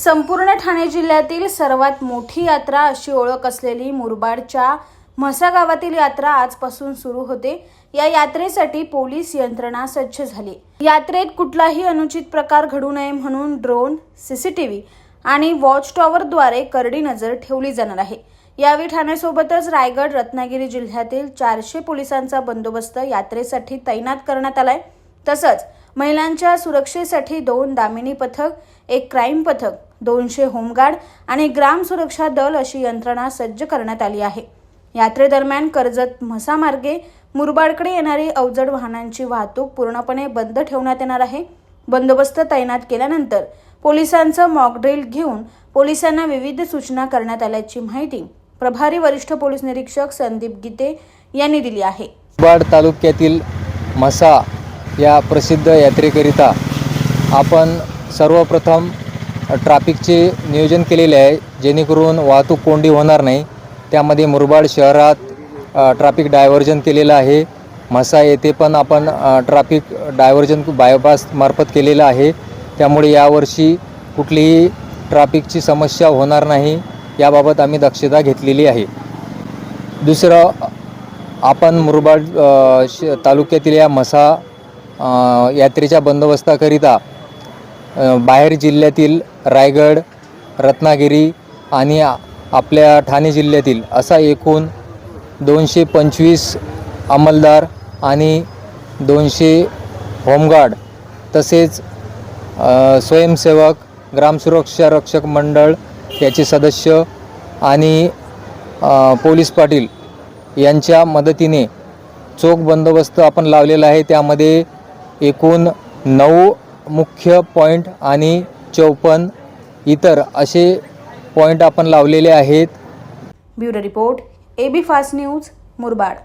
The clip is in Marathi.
संपूर्ण ठाणे जिल्ह्यातील सर्वात मोठी यात्रा अशी ओळख असलेली मुरबाडच्या म्हसा गावातील यात्रा आजपासून सुरू होते. या यात्रेसाठी पोलीस यंत्रणा सज्ज झाली. यात्रेत कुठलाही अनुचित प्रकार घडू नये म्हणून ड्रोन सीसीटीव्ही आणि वॉच टॉवरद्वारे करडी नजर ठेवली जाणार आहे. यावेळी ठाण्यासोबतच रायगड रत्नागिरी जिल्ह्यातील चारशे पोलिसांचा बंदोबस्त यात्रेसाठी तैनात करण्यात आलाय. तसंच महिलांच्या सुरक्षेसाठी दोन दामिनी पथक एक क्राईम पथक दोनशे होमगार्ड आणि ग्राम सुरक्षा दल अशी यंत्रणा सज्ज करण्यात आली आहे. यात्रेदरम्यान कर्जत म्हसामार्गे मुरबाडकडे येणारी अवजड वाहनांची वाहतूक पूर्णपणे बंद ठेवण्यात येणार आहे. बंदोबस्त तैनात केल्यानंतर पोलिसांचं मॉकड्रिल घेऊन पोलिसांना विविध सूचना करण्यात आल्याची माहिती प्रभारी वरिष्ठ पोलीस निरीक्षक संदीप गीते यांनी दिली आहे. मुरबाड तालुक्यातील म्हसा या प्रसिद्ध यात्रेकरिता आपण सर्वप्रथम ट्राफिकचे नियोजन केलेले आहे जेणेकरून वाहतूक कोंडी होणार नाही. त्यामध्ये मुरबाड शहरात ट्रॅफिक ट्राफिक डायव्हर्जन केलेलं आहे. म्हसा येथे पण आपण ट्रॅफिक ट्राफिक डायव्हर्जन बायपास मार्फत केलेलं आहे. त्यामुळे यावर्षी कुठलीही ट्राफिकची समस्या होणार नाही याबाबत आम्ही दक्षता घेतलेली आहे. दुसरं आपण मुरबाड श तालुक्यातील या म्हसा यात्रेच्या बंदोबस्ताकरिता बाहेर जिल्ह्यातील रायगड रत्नागिरी आणि आपल्या ठाणे जिल्ह्यातील असा एकूण दोनशे पंचवीस अंमलदार आणि दोनशे होमगार्ड तसेच स्वयंसेवक ग्रामसुरक्षा रक्षक मंडळ याचे सदस्य आणि पोलीस पाटील यांच्या मदतीने चोख बंदोबस्त आपण लावलेला आहे. त्यामध्ये एकूण नऊ मुख्य पॉईंट आणि चौपन्न इतर असे पॉईंट आपण लावलेले आहेत. Bureau report AB fast news Murbad.